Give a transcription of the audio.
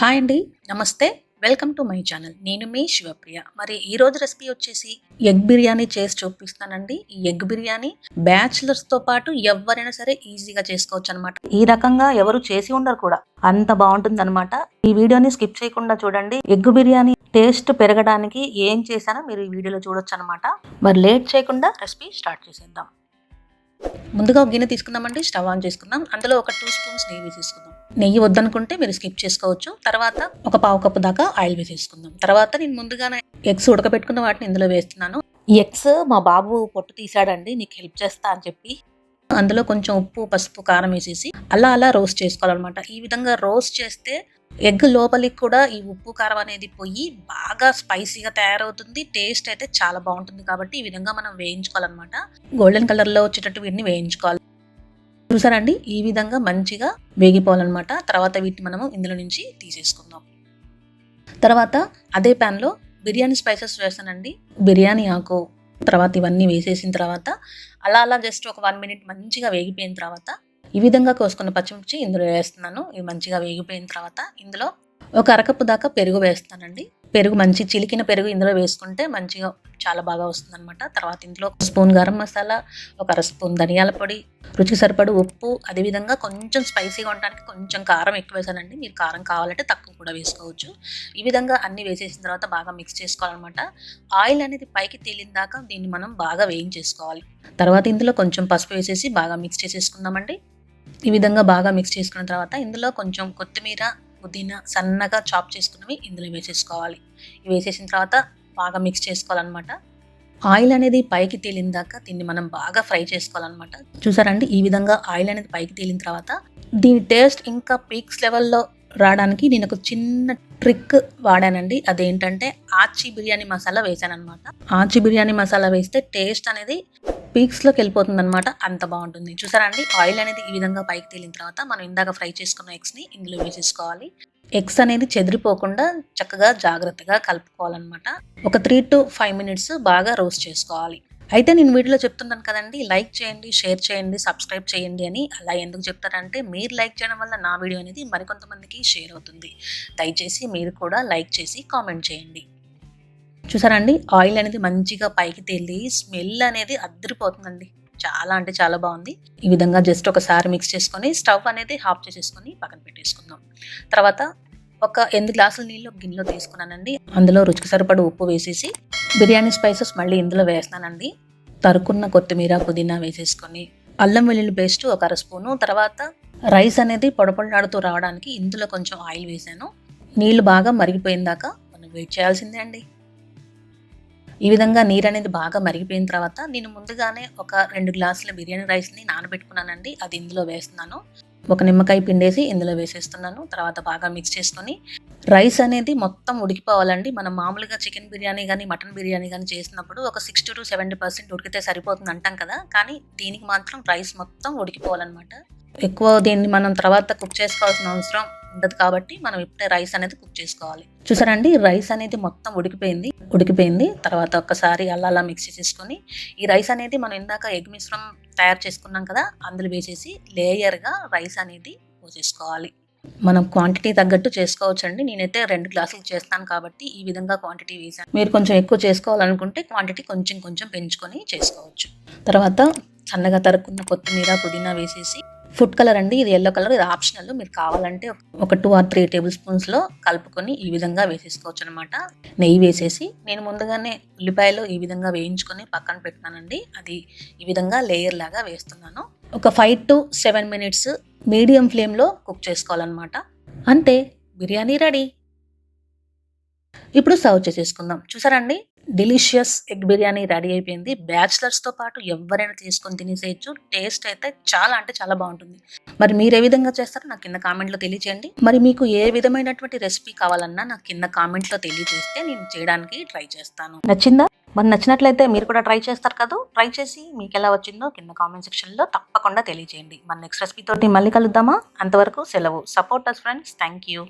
Hi అండి. నమస్తే. Welcome to my channel. నేను మీ శివప్రియ. మరి ఈ రోజు రెసిపీ వచ్చేసి ఎగ్ బిర్యానీ చేసి చూపిస్తానండి. ఈ ఎగ్ బిర్యానీ బ్యాచులర్స్తో పాటు ఎవరైనా సరే ఈజీగా చేసుకోవచ్చు అనమాట ఈ రకంగా ఎవరు చేసి ఉండరు కూడా. అంత బాగుంటుంది అనమాట ఈ వీడియోని స్కిప్ చేయకుండా చూడండి. ఎగ్ బిర్యానీ టేస్ట్ పెరగడానికి ఏం చేశానో మీరు ఈ వీడియోలో చూడొచ్చు అనమాట మరి లేట్ చేయకుండా రెసిపీ స్టార్ట్ చేసేద్దాం. ముందుగా ఒక గిన్నె తీసుకుందామండి స్టవ్ ఆన్ చేసుకుందాం. అందులో ఒక టూ స్పూన్స్ నెయ్యి వేసేసుకుందాం. నెయ్యి వద్దనుకుంటే మీరు స్కిప్ చేసుకోవచ్చు. తర్వాత ఒక పావు కప్పు దాకా ఆయిల్ వేసేసుకుందాం. తర్వాత నేను ముందుగానే ఎగ్స్ ఉడకబెట్టుకున్న వాటిని ఇందులో వేస్తున్నాను. ఎగ్స్ మా బాబు పొట్టు తీసాడండి నీకు హెల్ప్ చేస్తా అని చెప్పి. అందులో కొంచెం ఉప్పు పసుపు కారం వేసేసి అలా అలా రోస్ట్ చేసుకోవాలన్నమాట. ఈ విధంగా రోస్ట్ చేస్తే ఎగ్ లోపలికి కూడా ఈ ఉప్పు కారం అనేది పోయి బాగా స్పైసీగా తయారవుతుంది. టేస్ట్ అయితే చాలా బాగుంటుంది కాబట్టి ఈ విధంగా మనం వేయించుకోవాలన్నమాట. గోల్డెన్ కలర్లో వచ్చేటట్టు వీటిని వేయించుకోవాలి. చూసారండి? ఈ విధంగా మంచిగా వేగిపోవాలన్నమాట. తర్వాత వీటిని మనము ఇందులో నుంచి తీసేసుకుందాం. తర్వాత అదే ప్యాన్లో బిర్యానీ స్పైసెస్ వేస్తానండి. బిర్యానీ ఆకు. తర్వాత ఇవన్నీ వేసేసిన తర్వాత అలా అలా జస్ట్ ఒక వన్ మినిట్ మంచిగా వేగిపోయిన తర్వాత ఈ విధంగా కోసుకున్న పచ్చిమిర్చి ఇందులో వేస్తున్నాను. ఇవి మంచిగా వేగిపోయిన తర్వాత ఇందులో ఒక అరకప్పు దాకా పెరుగు వేస్తానండి. పెరుగు మంచి చిలికిన పెరుగు ఇందులో వేసుకుంటే మంచిగా చాలా బాగా వస్తుంది అనమాట తర్వాత ఇందులో ఒక స్పూన్ గరం మసాలా ఒక అర స్పూన్ ధనియాల పొడి రుచికి సరిపడు ఉప్పు అదేవిధంగా కొంచెం స్పైసీగా ఉండడానికి కొంచెం కారం ఎక్కువ వేసానండి. మీరు కారం కావాలంటే తక్కువ కూడా వేసుకోవచ్చు. ఈ విధంగా అన్ని వేసేసిన తర్వాత బాగా మిక్స్ చేసుకోవాలన్నమాట. ఆయిల్ అనేది పైకి తేలిన దాకా దీన్ని మనం బాగా వేయించేసుకోవాలి. తర్వాత ఇందులో కొంచెం పసుపు వేసేసి బాగా మిక్స్ చేసేసుకుందామండి. ఈ విధంగా బాగా మిక్స్ చేసుకున్న తర్వాత ఇందులో కొంచెం కొత్తిమీర పుదీనా సన్నగా చాప్ చేసుకున్నవి ఇందులో వేసేసుకోవాలి. ఇవి వేసేసిన తర్వాత బాగా మిక్స్ చేసుకోవాలన్నమాట. ఆయిల్ అనేది పైకి తేలిన దాకా దీన్ని మనం బాగా ఫ్రై చేసుకోవాలన్నమాట. చూసారండి? ఈ విధంగా ఆయిల్ అనేది పైకి తేలిన తర్వాత దీని టేస్ట్ ఇంకా పీక్స్ లెవెల్లో రావడానికి నేను ఒక చిన్న ట్రిక్ వాడానండి. అదేంటంటే ఆచి బిర్యానీ మసాలా వేసాను అనమాట ఆచి బిర్యానీ మసాలా వేస్తే టేస్ట్ అనేది పీక్స్లోకి వెళ్ళిపోతుంది అనమాట అంత బాగుంటుంది. చూసారా అండి? ఆయిల్ అనేది ఈ విధంగా పైకి తేలిన తర్వాత మనం ఇందాక ఫ్రై చేసుకున్న ఎగ్స్ని ఇందులో వేసేసుకోవాలి ఎగ్స్ అనేది చెదిరిపోకుండా చక్కగా జాగ్రత్తగా కలుపుకోవాలన్నమాట. ఒక త్రీ టు ఫైవ్ మినిట్స్ బాగా రోస్ట్ చేసుకోవాలి. అయితే నేను వీడియోలో చెప్తున్నాను కదండి లైక్ చేయండి షేర్ చేయండి సబ్స్క్రైబ్ చేయండి అని అలా ఎందుకు చెప్తారంటే మీరు లైక్ చేయడం వల్ల నా వీడియో అనేది మరికొంతమందికి షేర్ అవుతుంది. దయచేసి మీరు కూడా లైక్ చేసి కామెంట్ చేయండి. చూసారండి? ఆయిల్ అనేది మంచిగా పైకి తేలి స్మెల్ అనేది అద్దరిపోతుందండి చాలా అంటే చాలా బాగుంది. ఈ విధంగా జస్ట్ ఒకసారి మిక్స్ చేసుకొని స్టవ్ అనేది హాఫ్ చేసేసుకొని పక్కన పెట్టేసుకుందాం. తర్వాత ఒక ఎనిమిది గ్లాసుల నీళ్ళు గిన్నెలో తీసుకున్నానండి. అందులో రుచికి సరిపడ ఉప్పు వేసేసి బిర్యానీ స్పైసెస్ మళ్ళీ ఇందులో వేస్తానండి తరుకున్న కొత్తిమీర పుదీనా వేసేసుకొని అల్లం వెల్లుల్లి పేస్ట్ ఒక అర స్పూను తర్వాత రైస్ అనేది పొడపొడలాడుతూ రావడానికి ఇందులో కొంచెం ఆయిల్ వేసాను. నీళ్ళు బాగా మరిగిపోయిందాక మనం వెయిట్ చేయాల్సిందే అండి. ఈ విధంగా నీరు అనేది బాగా మరిగిపోయిన తర్వాత నేను ముందుగానే ఒక రెండు గ్లాసుల బిర్యానీ రైస్ని నానబెట్టుకున్నానండి. అది ఇందులో వేస్తున్నాను. ఒక నిమ్మకాయ పిండేసి ఇందులో వేసేస్తున్నాను. తర్వాత బాగా మిక్స్ చేసుకొని రైస్ అనేది మొత్తం ఉడికిపోవాలండి. మనం మామూలుగా చికెన్ బిర్యానీ కానీ మటన్ బిర్యానీ కానీ చేసినప్పుడు ఒక సిక్స్టీ టు సెవెంటీ పర్సెంట్ ఉడికితే సరిపోతుంది అంటాం కదా. కానీ దీనికి మాత్రం రైస్ మొత్తం ఉడికిపోవాలన్నమాట. ఎక్కువ దీన్ని మనం తర్వాత కుక్ చేసుకోవాల్సిన అవసరం ఉండదు కాబట్టి మనం ఇప్పుడే రైస్ అనేది కుక్ చేసుకోవాలి. చూసారండి? రైస్ అనేది మొత్తం ఉడికిపోయింది. ఉడికిపోయింది. తర్వాత ఒక్కసారి అలా అలా మిక్స్ చేసుకొని ఈ రైస్ అనేది మనం ఇందాక ఎగ్ మిశ్రమం తయారు చేసుకున్నాం కదా అందులో వేసేసి లేయర్గా రైస్ అనేది పోసేసుకోవాలి. మనం క్వాంటిటీ తగ్గట్టు చేసుకోవచ్చు అండి నేనైతే రెండు గ్లాసులు చేస్తాను కాబట్టి ఈ విధంగా క్వాంటిటీ వేసాను. మీరు కొంచెం ఎక్కువ చేసుకోవాలనుకుంటే క్వాంటిటీ కొంచెం కొంచెం పెంచుకొని చేసుకోవచ్చు. తర్వాత సన్నగా తరుక్కున్న కొత్తిమీర పుదీనా వేసేసి ఫుడ్ కలర్ అండి ఇది ఎల్లో కలర్ ఇది ఆప్షనల్ మీరు కావాలంటే ఒక టూ ఆర్ త్రీ టేబుల్ స్పూన్స్లో కలుపుకొని ఈ విధంగా వేసేసుకోవచ్చు అనమాట నెయ్యి వేసేసి నేను ముందుగానే ఉల్లిపాయలు ఈ విధంగా వేయించుకొని పక్కన పెట్టినానండి. అది ఈ విధంగా లేయర్ లాగా వేస్తున్నాను. ఒక five to seven minutes medium ఫ్లేమ్లో కుక్ చేసుకోవాలన్నమాట. అంతే బిర్యానీ రెడీ ఇప్పుడు సర్వ్ చేసేసుకుందాం. చూసారండి డెలిషియస్ ఎగ్ బిర్యానీ రెడీ అయిపోయింది. బ్యాచిలర్స్తో పాటు ఎవరైనా తీసుకొని తినేసేయచ్చు. టేస్ట్ అయితే చాలా అంటే చాలా బాగుంటుంది. మరి మీరు ఏ విధంగా చేస్తారో నాకు కింద కామెంట్లో తెలియచేయండి. మరి మీకు ఏ విధమైనటువంటి రెసిపీ కావాలన్నా నాకు కింద కామెంట్లో తెలియజేస్తే నేను చేయడానికి ట్రై చేస్తాను. నచ్చిందా? మరి నచ్చినట్లయితే మీరు కూడా ట్రై చేస్తారు కదా? ట్రై చేసి మీకు ఎలా వచ్చిందో కింద కామెంట్ సెక్షన్లో తప్పకుండా తెలియజేయండి మన నెక్స్ట్ రెసిపీ తోటి మళ్ళీ కలుద్దామా? అంతవరకు సెలవు. Support us friends thank you